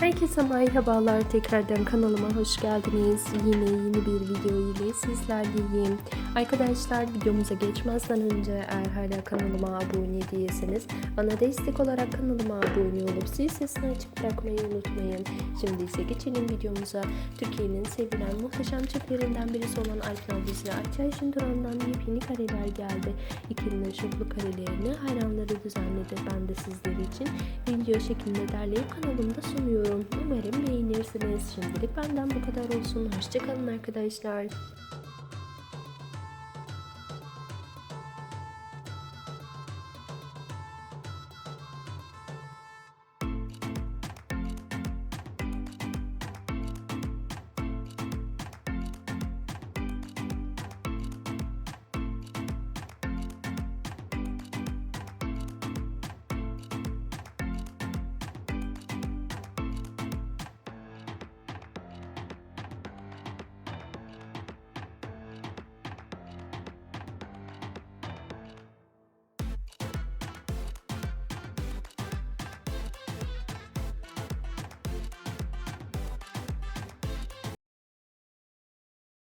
Herkese merhabalar. Tekrardan kanalıma hoş geldiniz. Yine yeni bir video ile sizlerleyim. Arkadaşlar videomuza geçmezden önce eğer hala kanalıma abone değilseniz bana destek olarak kanalıma abone olup zil sesini açık bırakmayı unutmayın. Şimdi ise geçelim videomuza. Türkiye'nin sevilen muhteşem çiftlerinden birisi olan Alpna dizisi Ayça Şunduran'dan yepyeni kareler geldi. İkilinin şıklı karelerini hayranları düzenledi. Ben de sizler için video şeklinde derleyip kanalımda sunuyorum. Umarım beğenirsiniz. Şimdilik benden bu kadar olsun. Hoşçakalın arkadaşlar.